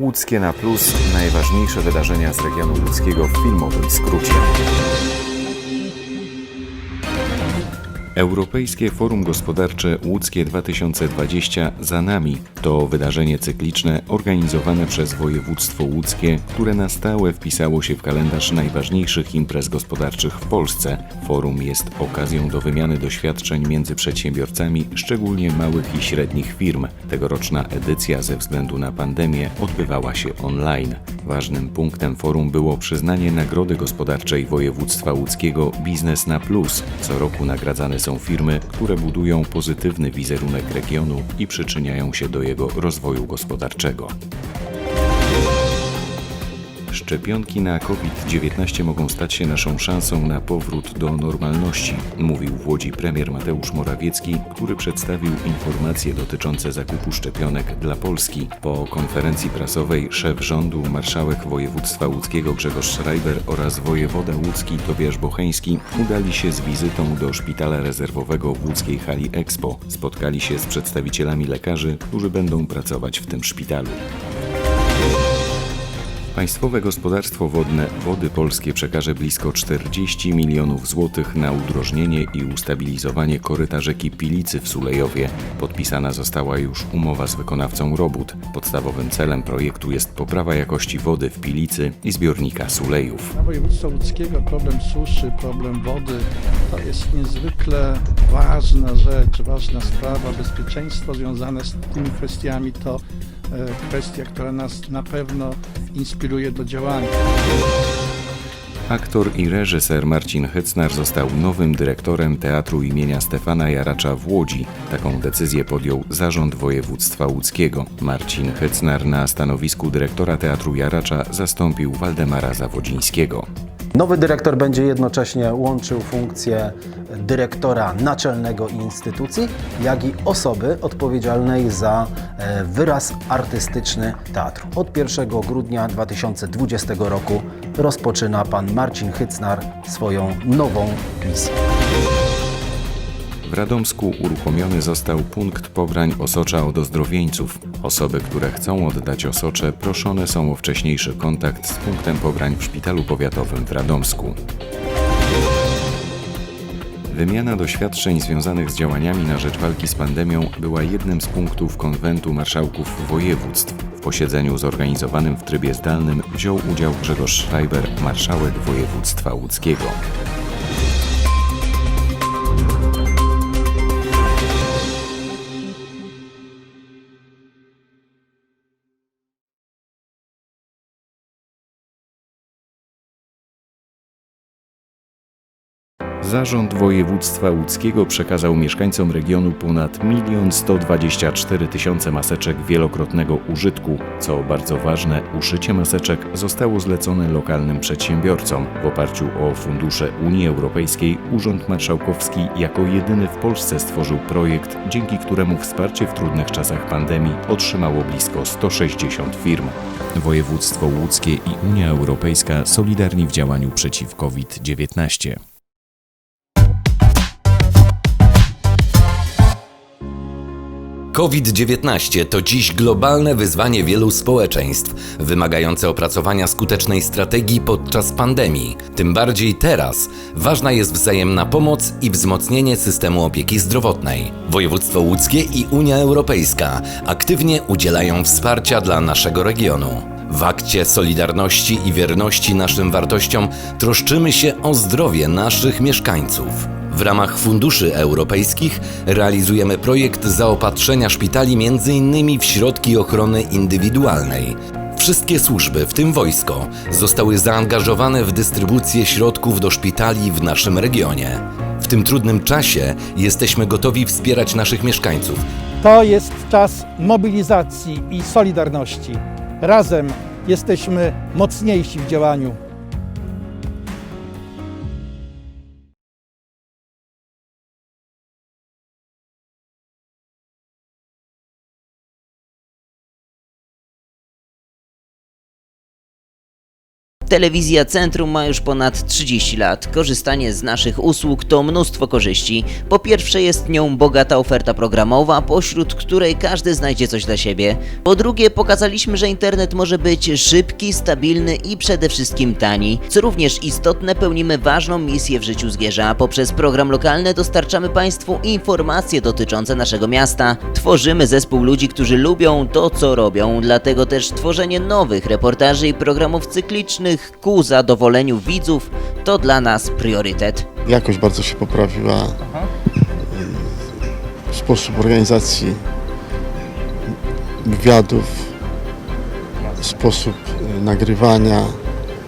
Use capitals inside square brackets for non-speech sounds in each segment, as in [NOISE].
Łódzkie na plus najważniejsze wydarzenia z regionu łódzkiego w filmowym skrócie. Europejskie Forum Gospodarcze Łódzkie 2020 za nami to wydarzenie cykliczne organizowane przez województwo łódzkie, które na stałe wpisało się w kalendarz najważniejszych imprez gospodarczych w Polsce. Forum jest okazją do wymiany doświadczeń między przedsiębiorcami, szczególnie małych i średnich firm. Tegoroczna edycja ze względu na pandemię odbywała się online. Ważnym punktem forum było przyznanie Nagrody Gospodarczej Województwa Łódzkiego Biznes na Plus. Co roku nagradzane są firmy, które budują pozytywny wizerunek regionu i przyczyniają się do jego rozwoju gospodarczego. Szczepionki na COVID-19 mogą stać się naszą szansą na powrót do normalności, mówił w Łodzi premier Mateusz Morawiecki, który przedstawił informacje dotyczące zakupu szczepionek dla Polski. Po konferencji prasowej szef rządu, marszałek województwa łódzkiego Grzegorz Schreiber oraz wojewoda łódzki Tobiasz Bocheński udali się z wizytą do szpitala rezerwowego w łódzkiej hali Expo. Spotkali się z przedstawicielami lekarzy, którzy będą pracować w tym szpitalu. Państwowe Gospodarstwo Wodne Wody Polskie przekaże blisko 40 milionów złotych na udrożnienie i ustabilizowanie koryta rzeki Pilicy w Sulejowie. Podpisana została już umowa z wykonawcą robót. Podstawowym celem projektu jest poprawa jakości wody w Pilicy i zbiornika Sulejów. Dla województwa łódzkiego problem suszy, problem wody to jest niezwykle ważna rzecz, ważna sprawa. Bezpieczeństwo związane z tymi kwestiami to kwestia, która nas na pewno inspiruje do działania. Aktor i reżyser Marcin Hycnar został nowym dyrektorem Teatru imienia Stefana Jaracza w Łodzi. Taką decyzję podjął Zarząd Województwa Łódzkiego. Marcin Hycnar na stanowisku dyrektora Teatru Jaracza zastąpił Waldemara Zawodzińskiego. Nowy dyrektor będzie jednocześnie łączył funkcję dyrektora naczelnego instytucji, jak i osoby odpowiedzialnej za e, wyraz artystyczny teatru. Od 1 grudnia 2020 roku rozpoczyna pan Marcin Hycnar swoją nową misję. W Radomsku uruchomiony został punkt pobrań osocza od ozdrowieńców. Osoby, które chcą oddać osocze, proszone są o wcześniejszy kontakt z punktem pobrań w Szpitalu Powiatowym w Radomsku. Wymiana doświadczeń związanych z działaniami na rzecz walki z pandemią była jednym z punktów konwentu marszałków województw. W posiedzeniu zorganizowanym w trybie zdalnym wziął udział Grzegorz Schreiber, marszałek województwa łódzkiego. Zarząd Województwa Łódzkiego przekazał mieszkańcom regionu ponad 1 124 tysiące maseczek wielokrotnego użytku. Co bardzo ważne, uszycie maseczek zostało zlecone lokalnym przedsiębiorcom. W oparciu o fundusze Unii Europejskiej Urząd Marszałkowski jako jedyny w Polsce stworzył projekt, dzięki któremu wsparcie w trudnych czasach pandemii otrzymało blisko 160 firm. Województwo Łódzkie i Unia Europejska solidarni w działaniu przeciw COVID-19. COVID-19 to dziś globalne wyzwanie wielu społeczeństw, wymagające opracowania skutecznej strategii podczas pandemii. Tym bardziej teraz ważna jest wzajemna pomoc i wzmocnienie systemu opieki zdrowotnej. Województwo łódzkie i Unia Europejska aktywnie udzielają wsparcia dla naszego regionu. W akcie solidarności i wierności naszym wartościom troszczymy się o zdrowie naszych mieszkańców. W ramach funduszy europejskich realizujemy projekt zaopatrzenia szpitali m.in. w środki ochrony indywidualnej. Wszystkie służby, w tym wojsko, zostały zaangażowane w dystrybucję środków do szpitali w naszym regionie. W tym trudnym czasie jesteśmy gotowi wspierać naszych mieszkańców, To jest czas mobilizacji i solidarności. Razem jesteśmy mocniejsi w działaniu. Telewizja Centrum ma już ponad 30 lat. Korzystanie z naszych usług to mnóstwo korzyści. Po pierwsze jest nią bogata oferta programowa, pośród której każdy znajdzie coś dla siebie. Po drugie pokazaliśmy, że internet może być szybki, stabilny i przede wszystkim tani. Co również istotne, pełnimy ważną misję w życiu Zgierza. Poprzez program lokalny dostarczamy Państwu informacje dotyczące naszego miasta. Tworzymy zespół ludzi, którzy lubią to, co robią. Dlatego też tworzenie nowych reportaży i programów cyklicznych ku zadowoleniu widzów to dla nas priorytet. jakość bardzo się poprawiła. Sposób organizacji wywiadów, sposób y, nagrywania,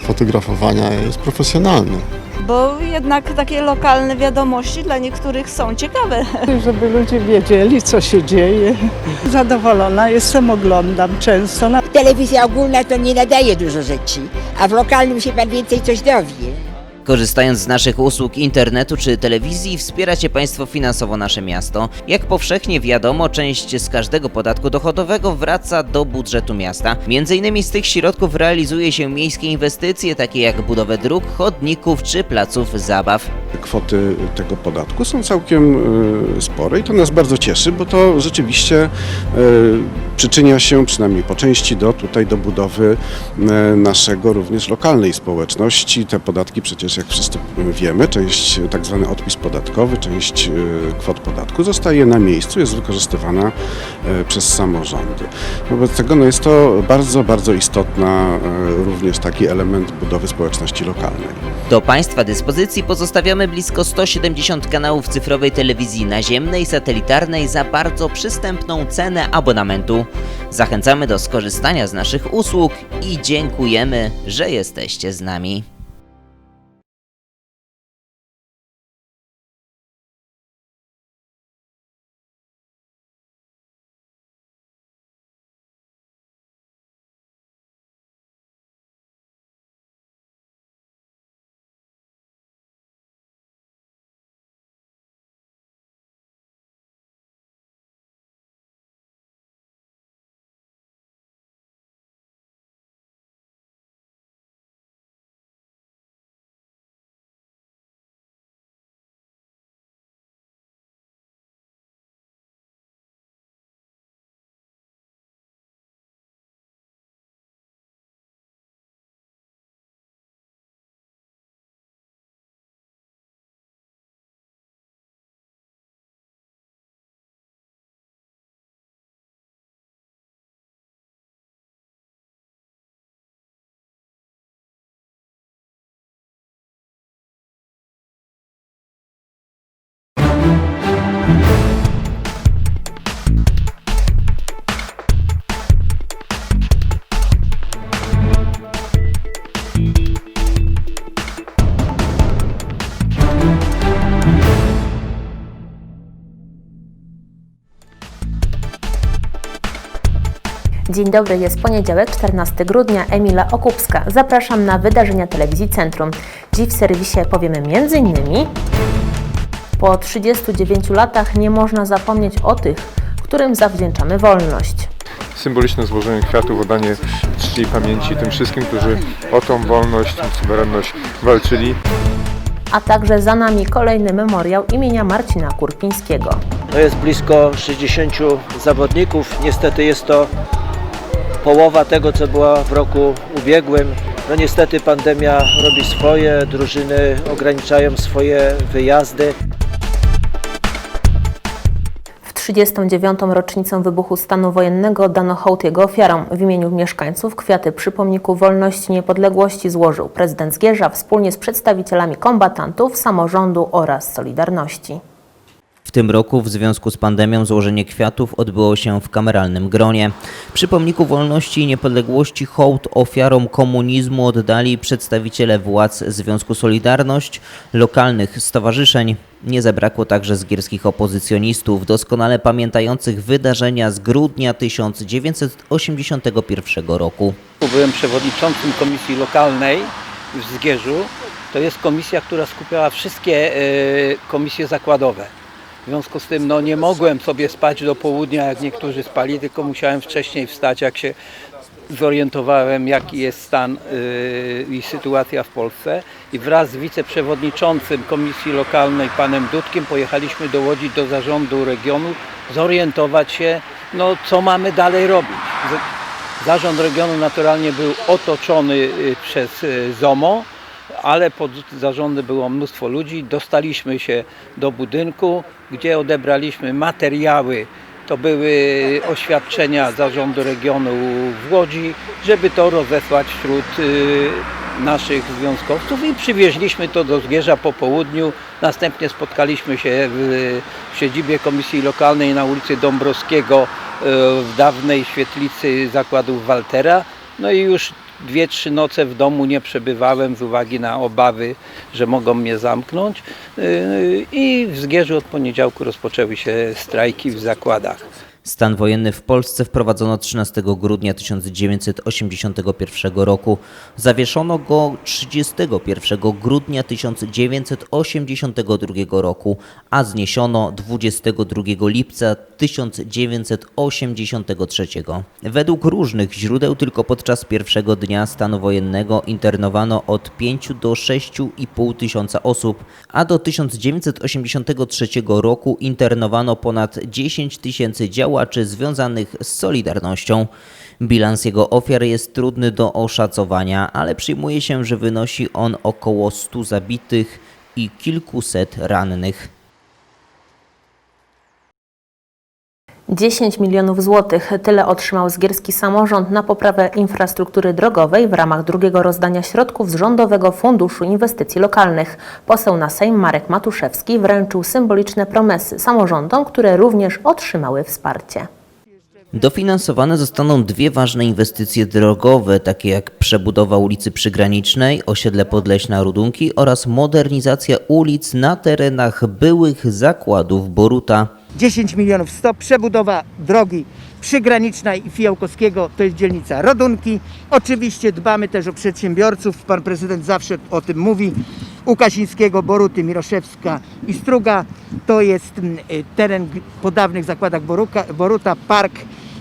fotografowania jest profesjonalny. Bo jednak takie lokalne wiadomości dla niektórych są ciekawe. [LAUGHS] żeby ludzie wiedzieli, co się dzieje. Zadowolona jestem, oglądam często. Na Telewizja ogólna to nie nadaje dużo rzeczy, a w lokalnym się pan więcej coś dowie. Korzystając z naszych usług internetu czy telewizji, wspieracie Państwo finansowo nasze miasto. Jak powszechnie wiadomo, część z każdego podatku dochodowego wraca do budżetu miasta. Między innymi z tych środków realizuje się miejskie inwestycje, takie jak budowę dróg, chodników czy placów zabaw. kwoty tego podatku są całkiem y, spore i to nas bardzo cieszy, bo to rzeczywiście y, przyczynia się przynajmniej po części do tutaj do budowy y, naszego również lokalnej społeczności. Te podatki przecież jak wszyscy wiemy, część tak zwany odpis podatkowy, część y, kwot podatku zostaje na miejscu, jest wykorzystywana y, przez samorządy. Wobec tego no jest to bardzo, bardzo istotna również taki element budowy społeczności lokalnej. Do Państwa dyspozycji pozostawiamy blisko 170 kanałów cyfrowej telewizji naziemnej, satelitarnej za bardzo przystępną cenę abonamentu. Zachęcamy do skorzystania z naszych usług i dziękujemy, że jesteście z nami. Dzień dobry, jest poniedziałek, 14 grudnia, Emila Okupska. Zapraszam na wydarzenia Telewizji Centrum. Dziś w serwisie powiemy m.in. Po 39 latach nie można zapomnieć o tych, którym zawdzięczamy wolność. symboliczne złożenie kwiatów, oddanie czci i pamięci tym wszystkim, którzy o tą wolność, tą suwerenność walczyli. A także za nami kolejny memoriał imienia Marcina Kurpińskiego. To jest blisko 60 zawodników. Niestety jest to połowa tego, co było w roku ubiegłym. No niestety pandemia robi swoje, drużyny ograniczają swoje wyjazdy. W 39. rocznicę wybuchu stanu wojennego dano hołd jego ofiarom. W imieniu mieszkańców kwiaty przy pomniku Wolności i Niepodległości złożył prezydent Zgierza wspólnie z przedstawicielami kombatantów, samorządu oraz Solidarności. W tym roku w związku z pandemią złożenie kwiatów odbyło się w kameralnym gronie. Przy pomniku wolności i niepodległości hołd ofiarom komunizmu oddali przedstawiciele władz Związku Solidarność, lokalnych stowarzyszeń. Nie zabrakło także zgierskich opozycjonistów, doskonale pamiętających wydarzenia z grudnia 1981 roku. Byłem przewodniczącym komisji lokalnej w Zgierzu. To jest komisja, która skupiała wszystkie e, komisje zakładowe. W związku z tym no, nie mogłem sobie spać do południa, jak niektórzy spali, tylko musiałem wcześniej wstać, jak się zorientowałem, jaki jest stan y, i sytuacja w Polsce i wraz z wiceprzewodniczącym Komisji Lokalnej, panem Dudkiem, pojechaliśmy do Łodzi, do zarządu regionu, zorientować się, no, co mamy dalej robić. Zarząd regionu naturalnie był otoczony y, przez y, ZOMO, ale pod zarządem było mnóstwo ludzi. Dostaliśmy się do budynku, gdzie odebraliśmy materiały. To były oświadczenia zarządu regionu w Łodzi, żeby to rozesłać wśród y, naszych związkowców i przywieźliśmy to do Zgierza po południu. Następnie spotkaliśmy się w, w siedzibie Komisji Lokalnej na ulicy Dąbrowskiego y, w dawnej świetlicy zakładów Waltera. No i już dwie, trzy noce w domu nie przebywałem z uwagi na obawy, że mogą mnie zamknąć. Yy, I w Zgierzu od poniedziałku rozpoczęły się strajki w zakładach. Stan wojenny w Polsce wprowadzono 13 grudnia 1981 roku. Zawieszono go 31 grudnia 1982 roku, a zniesiono 22 lipca 1983. Według różnych źródeł tylko podczas pierwszego dnia stanu wojennego internowano od 5 do 6,5 tysiąca osób, a do 1983 roku internowano ponad 10 tysięcy działaczy związanych z Solidarnością. Bilans jego ofiar jest trudny do oszacowania, ale przyjmuje się, że wynosi on około 100 zabitych i kilkuset rannych. 10 milionów złotych tyle otrzymał zgierski samorząd na poprawę infrastruktury drogowej w ramach drugiego rozdania środków z Rządowego Funduszu Inwestycji Lokalnych. Poseł na Sejm Marek Matuszewski wręczył symboliczne promesy samorządom, które również otrzymały wsparcie. Dofinansowane zostaną dwie ważne inwestycje drogowe, takie jak przebudowa ulicy Przygranicznej, osiedle Podleśna Rudunki oraz modernizacja ulic na terenach byłych zakładów Boruta. 10 milionów 100, przebudowa drogi przygranicznej i Fijałkowskiego, to jest dzielnica Rodunki. Oczywiście dbamy też o przedsiębiorców, pan prezydent zawsze o tym mówi. Łukasińskiego, Boruty, Miroszewska i Struga. To jest mm, y, teren po dawnych zakładach Boruka, Boruta, park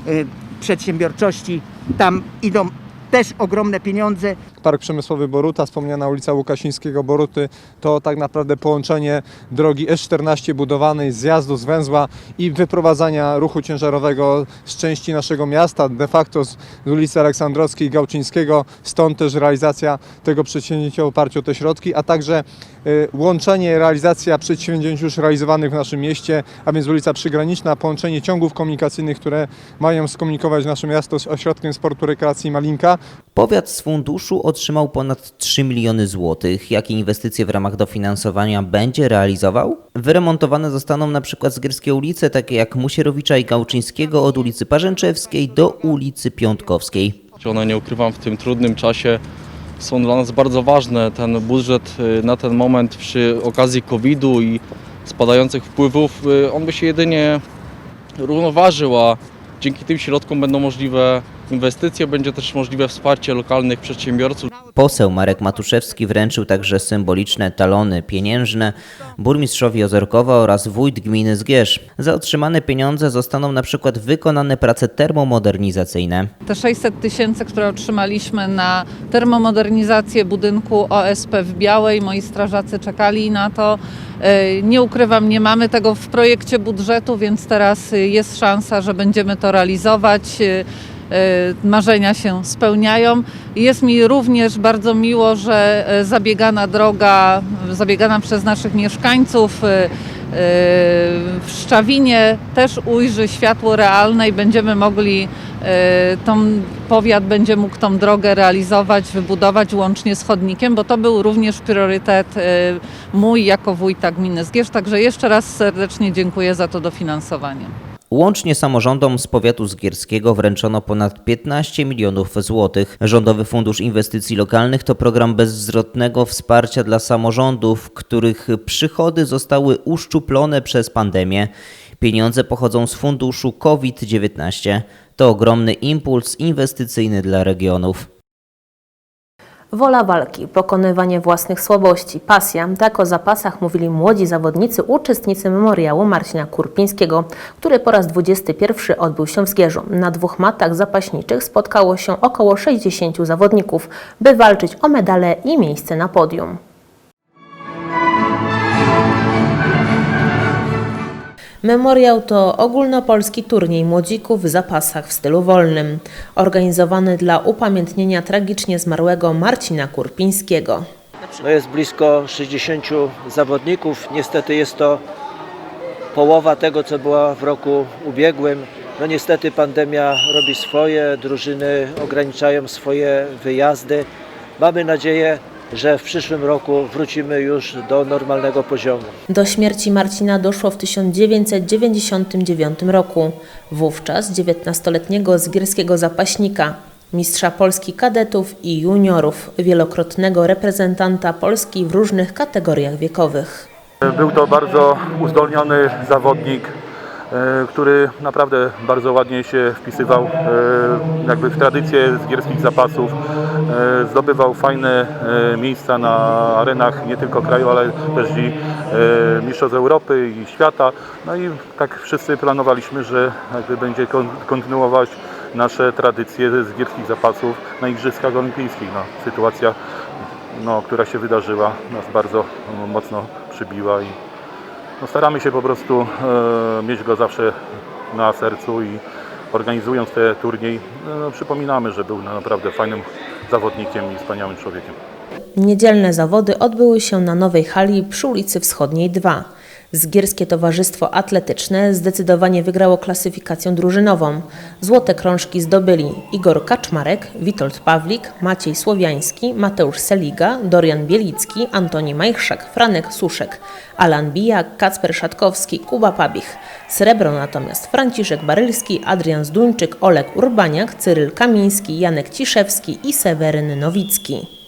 y, przedsiębiorczości. Tam idą też ogromne pieniądze. Park Przemysłowy Boruta, wspomniana ulica Łukasińskiego Boruty, to tak naprawdę połączenie drogi S14 budowanej zjazdu z węzła i wyprowadzania ruchu ciężarowego z części naszego miasta, de facto z, ulicy Aleksandrowskiej i Gałczyńskiego, stąd też realizacja tego przedsięwzięcia w oparciu o te środki, a także y, łączenie realizacja przedsięwzięć już realizowanych w naszym mieście, a więc ulica Przygraniczna, połączenie ciągów komunikacyjnych, które mają skomunikować nasze miasto z ośrodkiem sportu rekreacji Malinka, Powiat z funduszu otrzymał ponad 3 miliony złotych. Jakie inwestycje w ramach dofinansowania będzie realizował? Wyremontowane zostaną na przykład zgierskie ulice, takie jak Musierowicza i Gałczyńskiego od ulicy Parzęczewskiej do ulicy Piątkowskiej. One nie ukrywam w tym trudnym czasie są dla nas bardzo ważne. Ten budżet y, na ten moment przy okazji COVID-u i spadających wpływów, y, on by się jedynie równoważył, a dzięki tym środkom będą możliwe inwestycje, będzie też możliwe wsparcie lokalnych przedsiębiorców. Poseł Marek Matuszewski wręczył także symboliczne talony pieniężne burmistrzowi Ozorkowa oraz wójt gminy Zgierz. Za otrzymane pieniądze zostaną na przykład wykonane prace termomodernizacyjne. Te 600 tysięcy, które otrzymaliśmy na termomodernizację budynku OSP w Białej, moi strażacy czekali na to. E, Nie ukrywam, nie mamy tego w projekcie budżetu, więc teraz e, jest szansa, że będziemy to realizować. E, Marzenia się spełniają. Jest mi również bardzo miło, że e, zabiegana droga, zabiegana przez naszych mieszkańców, e, w Szczawinie też ujrzy światło realne i będziemy mogli, tą, powiat będzie mógł tą drogę realizować, wybudować łącznie z chodnikiem, bo to był również priorytet mój jako wójta gminy Zgierz. Także jeszcze raz serdecznie dziękuję za to dofinansowanie. Łącznie samorządom z powiatu zgierskiego wręczono ponad 15 milionów złotych. Rządowy Fundusz Inwestycji Lokalnych to program bezzwrotnego wsparcia dla samorządów, których przychody zostały uszczuplone przez pandemię. Pieniądze pochodzą z funduszu COVID-19. To ogromny impuls inwestycyjny dla regionów. Wola walki, pokonywanie własnych słabości, pasja. Tak o zapasach mówili młodzi zawodnicy, uczestnicy memoriału Marcina Kurpińskiego, który po raz 21 odbył się w Zgierzu. Na dwóch matach zapaśniczych spotkało się około 60 zawodników, by walczyć o medale i miejsce na podium. Memoriał to ogólnopolski turniej młodzików w zapasach w stylu wolnym, organizowany dla upamiętnienia tragicznie zmarłego Marcina Kurpińskiego. No jest blisko 60 zawodników. Niestety jest to połowa tego, co była w roku ubiegłym. No niestety pandemia robi swoje, drużyny ograniczają swoje wyjazdy. Mamy nadzieję, że w przyszłym roku wrócimy już do normalnego poziomu. Do śmierci Marcina doszło w 1999 roku. Wówczas 19-letniego zgierskiego zapaśnika, mistrza Polski kadetów i juniorów, wielokrotnego reprezentanta Polski w różnych kategoriach wiekowych. Był to bardzo uzdolniony zawodnik, który naprawdę bardzo ładnie się wpisywał e, jakby w tradycję zgierskich zapasów. E, Zdobywał fajne e, miejsca na arenach nie tylko kraju, ale też i e, mistrzostw Europy i świata. No i tak wszyscy planowaliśmy, że jakby będzie kon- kontynuować nasze tradycje zgierskich zapasów na Igrzyskach Olimpijskich. No, sytuacja, no, która się wydarzyła, nas bardzo no, mocno przybiła i no, staramy się po prostu e, mieć go zawsze na sercu i organizując ten turniej no, przypominamy, że był naprawdę fajnym zawodnikiem i wspaniałym człowiekiem. Niedzielne zawody odbyły się na nowej hali przy ulicy Wschodniej 2. Zgierskie Towarzystwo Atletyczne zdecydowanie wygrało klasyfikację drużynową. Złote krążki zdobyli Igor Kaczmarek, Witold Pawlik, Maciej Słowiański, Mateusz Seliga, Dorian Bielicki, Antoni Majchrzak, Franek Suszek, Alan Bijak, Kacper Szatkowski, Kuba Pabich. Srebro natomiast Franciszek Barylski, Adrian Zduńczyk, Oleg Urbaniak, Cyryl Kamiński, Janek Ciszewski i Seweryn Nowicki.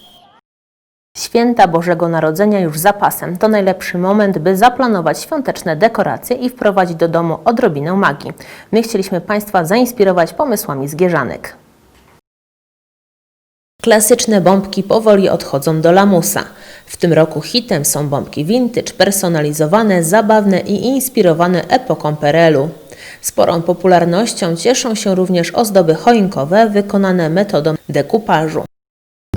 Święta Bożego Narodzenia już za pasem. To najlepszy moment, by zaplanować świąteczne dekoracje i wprowadzić do domu odrobinę magii. My chcieliśmy Państwa zainspirować pomysłami z Gierzanek. Klasyczne bombki powoli odchodzą do lamusa. W tym roku hitem są bombki vintage, personalizowane, zabawne i inspirowane epoką Perelu. Sporą popularnością cieszą się również ozdoby choinkowe wykonane metodą dekupażu.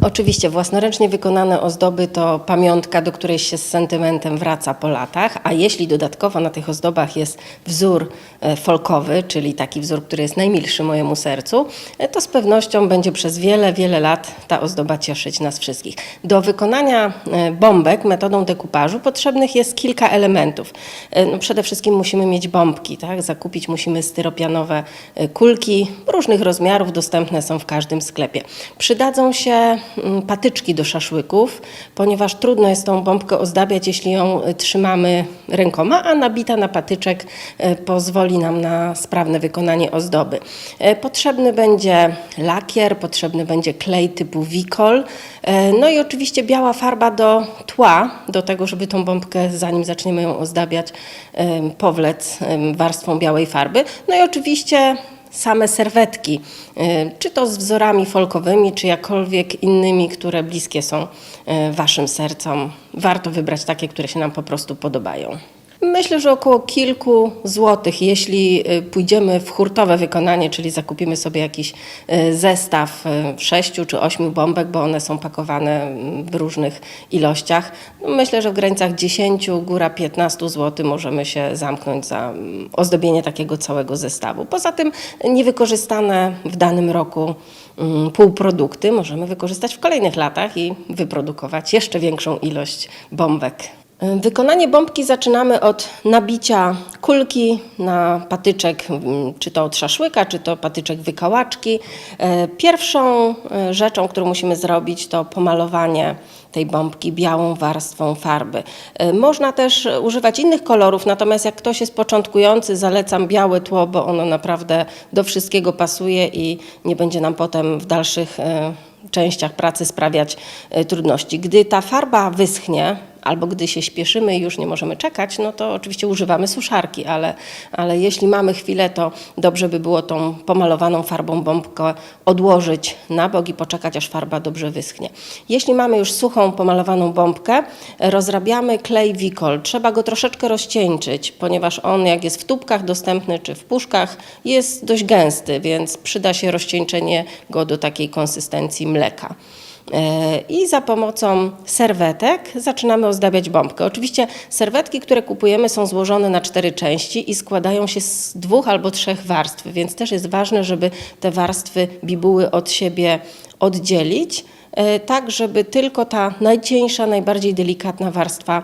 Oczywiście własnoręcznie wykonane ozdoby to pamiątka, do której się z sentymentem wraca po latach, a jeśli dodatkowo na tych ozdobach jest wzór e, folkowy, czyli taki wzór, który jest najmilszy mojemu sercu, e, to z pewnością będzie przez wiele, wiele lat ta ozdoba cieszyć nas wszystkich. Do wykonania e, bombek metodą dekupażu potrzebnych jest kilka elementów. No przede wszystkim musimy mieć bombki, tak? zakupić musimy styropianowe kulki różnych rozmiarów, dostępne są w każdym sklepie. Przydadzą się patyczki do szaszłyków, ponieważ trudno jest tą bombkę ozdabiać, jeśli ją y, trzymamy rękoma, a nabita na patyczek y, pozwoli nam na sprawne wykonanie ozdoby. Y, Potrzebny będzie lakier, potrzebny będzie klej typu Wikol, no i oczywiście biała farba do tła, do tego, żeby tą bombkę, zanim zaczniemy ją ozdabiać, powlec warstwą białej farby. No i oczywiście same serwetki, y, czy to z wzorami folkowymi, czy jakkolwiek innymi, które bliskie są y, Waszym sercom. Warto wybrać takie, które się nam po prostu podobają. Myślę, że około kilku złotych, jeśli y, pójdziemy w hurtowe wykonanie, czyli zakupimy sobie jakiś y, zestaw y, sześciu czy ośmiu bombek, bo one są pakowane mm, w różnych ilościach. No, Myślę, że w granicach 10, góra 15 zł możemy się zamknąć za mm, ozdobienie takiego całego zestawu. Poza tym niewykorzystane w danym roku mm, półprodukty możemy wykorzystać w kolejnych latach i wyprodukować jeszcze większą ilość bombek. Wykonanie bombki zaczynamy od nabicia kulki na patyczek, czy to od szaszłyka, czy to patyczek wykałaczki. E, Pierwszą e, rzeczą, którą musimy zrobić, to pomalowanie tej bombki białą warstwą farby. E, Można też używać innych kolorów, natomiast jak ktoś jest początkujący, zalecam białe tło, bo ono naprawdę do wszystkiego pasuje i nie będzie nam potem w dalszych częściach pracy sprawiać trudności. Gdy ta farba wyschnie, albo gdy się śpieszymy i już nie możemy czekać, no to oczywiście używamy suszarki, ale, ale jeśli mamy chwilę, to dobrze by było tą pomalowaną farbą bombkę odłożyć na bok i poczekać, aż farba dobrze wyschnie. Jeśli mamy już suchą, pomalowaną bombkę, rozrabiamy klej Wikol. Trzeba go troszeczkę rozcieńczyć, ponieważ on jak jest w tubkach dostępny czy w puszkach jest dość gęsty, więc przyda się rozcieńczenie go do takiej konsystencji mleka. E, I za pomocą serwetek zaczynamy ozdabiać bombkę. Oczywiście serwetki, które kupujemy, są złożone na cztery części i składają się z dwóch albo trzech warstw, więc też jest ważne, żeby te warstwy bibuły od siebie oddzielić, tak żeby tylko ta najcieńsza, najbardziej delikatna warstwa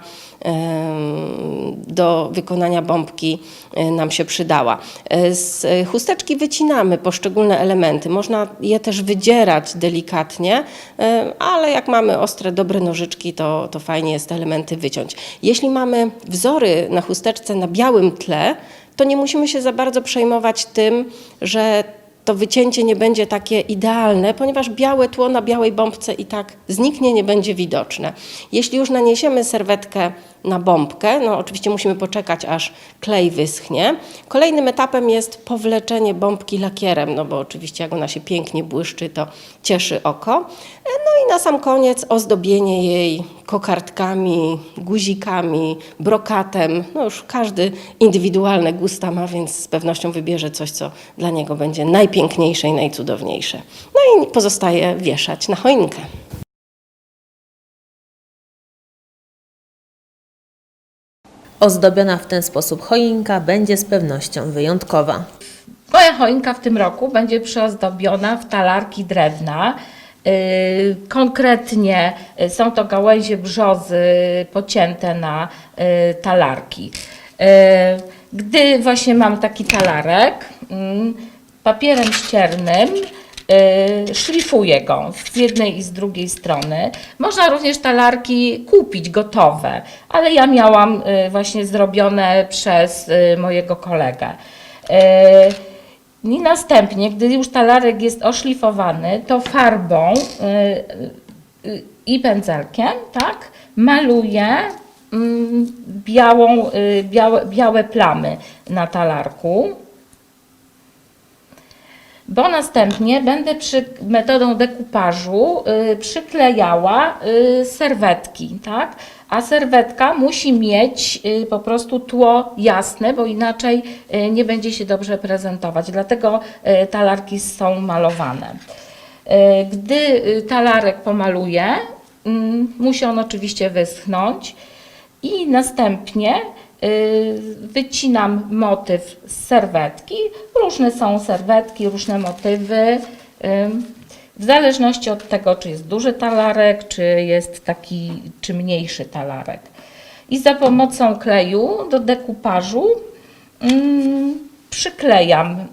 do wykonania bombki e, nam się przydała. E, Z chusteczki wycinamy poszczególne elementy. Można je też wydzierać delikatnie, e, ale jak mamy ostre, dobre nożyczki, to, to fajnie jest elementy wyciąć. Jeśli mamy wzory na chusteczce na białym tle, to nie musimy się za bardzo przejmować tym, że to wycięcie nie będzie takie idealne, ponieważ białe tło na białej bombce i tak zniknie, nie będzie widoczne. Jeśli już naniesiemy serwetkę na bombkę, no oczywiście musimy poczekać, aż klej wyschnie. Kolejnym etapem jest powleczenie bombki lakierem, no bo oczywiście jak ona się pięknie błyszczy, to cieszy oko. No i na sam koniec ozdobienie jej kokardkami, guzikami, brokatem. No już każdy indywidualne gusta ma, więc z pewnością wybierze coś, co dla niego będzie najpiękniejsze i najcudowniejsze. No i pozostaje wieszać na choinkę. Ozdobiona w ten sposób choinka będzie z pewnością wyjątkowa. Moja choinka w tym roku będzie przyozdobiona w talarki drewna. Yy, Konkretnie yy, są to gałęzie brzozy pocięte na yy, talarki. Gdy właśnie mam taki talarek, mm, papierem ściernym yy, szlifuję go z jednej i z drugiej strony. Można również talarki kupić gotowe, ale ja miałam yy, właśnie zrobione przez yy, mojego kolegę. I następnie, gdy już talarek jest oszlifowany, to farbą i pędzelkiem, tak, maluję mm, białą, białe, białe plamy na talarku bo następnie będę przy, metodą dekupażu y, przyklejała y, serwetki, tak? A serwetka musi mieć y, po prostu tło jasne, bo inaczej y, nie będzie się dobrze prezentować. Dlatego talarki są malowane. Gdy talarek pomaluję, mm, musi on oczywiście wyschnąć i następnie wycinam motyw z serwetki. Różne są serwetki, różne motywy. y, W zależności od tego, czy jest duży talarek, czy jest taki, czy mniejszy talarek. I za pomocą kleju do dekupażu przyklejam,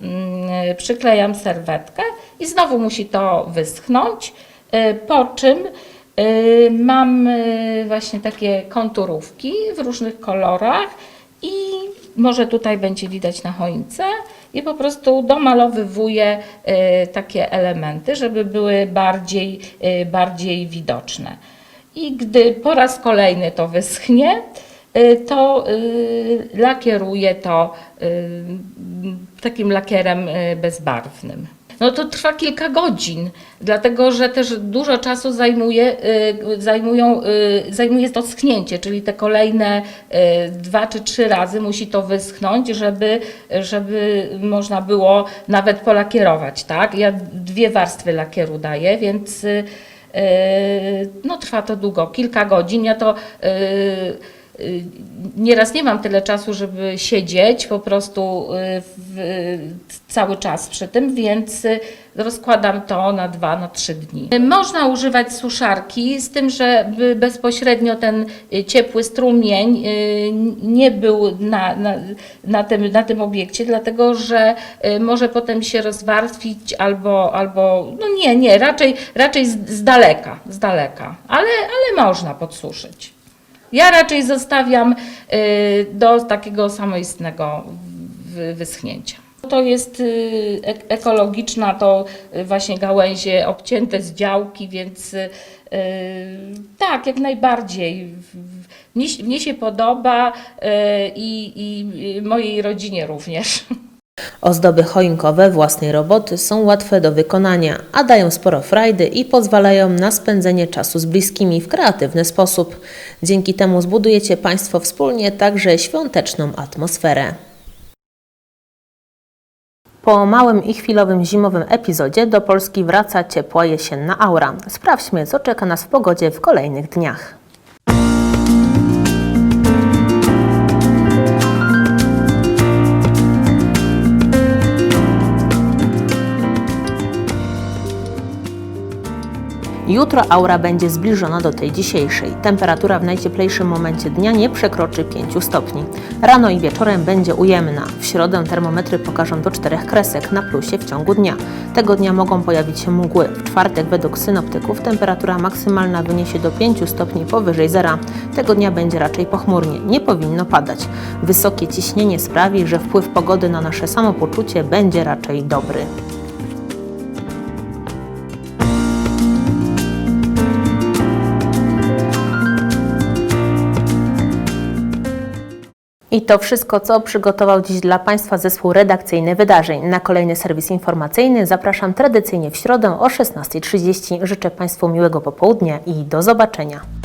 przyklejam serwetkę i znowu musi to wyschnąć, y, po czym y, mam y, właśnie takie konturówki w różnych kolorach i może tutaj będzie widać na choince i po prostu domalowywuję y, takie elementy, żeby były bardziej, y, bardziej widoczne. I gdy po raz kolejny to wyschnie, y, to y, lakieruję to y, takim lakierem y, bezbarwnym. No to trwa kilka godzin, dlatego że też dużo czasu zajmuje, y, zajmują, y, zajmuje to schnięcie, czyli te kolejne y, dwa czy trzy razy musi to wyschnąć, żeby, żeby można było nawet polakierować, tak? Ja dwie warstwy lakieru daję, więc no trwa to długo, kilka godzin. Ja to nieraz nie mam tyle czasu, żeby siedzieć po prostu y, w, cały czas przy tym, więc rozkładam to na dwa, na trzy dni. Można używać suszarki, z tym, żeby bezpośrednio ten y, ciepły strumień y, nie był na, na, na, tym, na tym obiekcie, dlatego że może potem się rozwarstwić albo, albo no nie, nie, raczej, raczej z, z daleka, z daleka, ale, ale można podsuszyć. Ja raczej zostawiam y, do takiego samoistnego wyschnięcia. To jest y, ek- ekologiczna, to y, właśnie gałęzie obcięte z działki, więc tak, jak najbardziej. Mnie, się- podoba i, i mojej rodzinie również. [LAUGHS] Ozdoby choinkowe własnej roboty są łatwe do wykonania, a dają sporo frajdy i pozwalają na spędzenie czasu z bliskimi w kreatywny sposób. Dzięki temu zbudujecie Państwo wspólnie także świąteczną atmosferę. Po małym i chwilowym zimowym epizodzie do Polski wraca ciepła jesienna aura. Sprawdźmy, co czeka nas w pogodzie w kolejnych dniach. Jutro aura będzie zbliżona do tej dzisiejszej. Temperatura w najcieplejszym momencie dnia nie przekroczy 5 stopni. Rano i wieczorem będzie ujemna. W środę termometry pokażą do 4 kresek na plusie w ciągu dnia. Tego dnia mogą pojawić się mgły. W czwartek według synoptyków temperatura maksymalna wyniesie do 5 stopni powyżej zera. Tego dnia będzie raczej pochmurnie. Nie powinno padać. Wysokie ciśnienie sprawi, że wpływ pogody na nasze samopoczucie będzie raczej dobry. I to wszystko, co przygotował dziś dla Państwa zespół redakcyjny wydarzeń. Na kolejny serwis informacyjny zapraszam tradycyjnie w środę o 16.30. Życzę Państwu miłego popołudnia i do zobaczenia.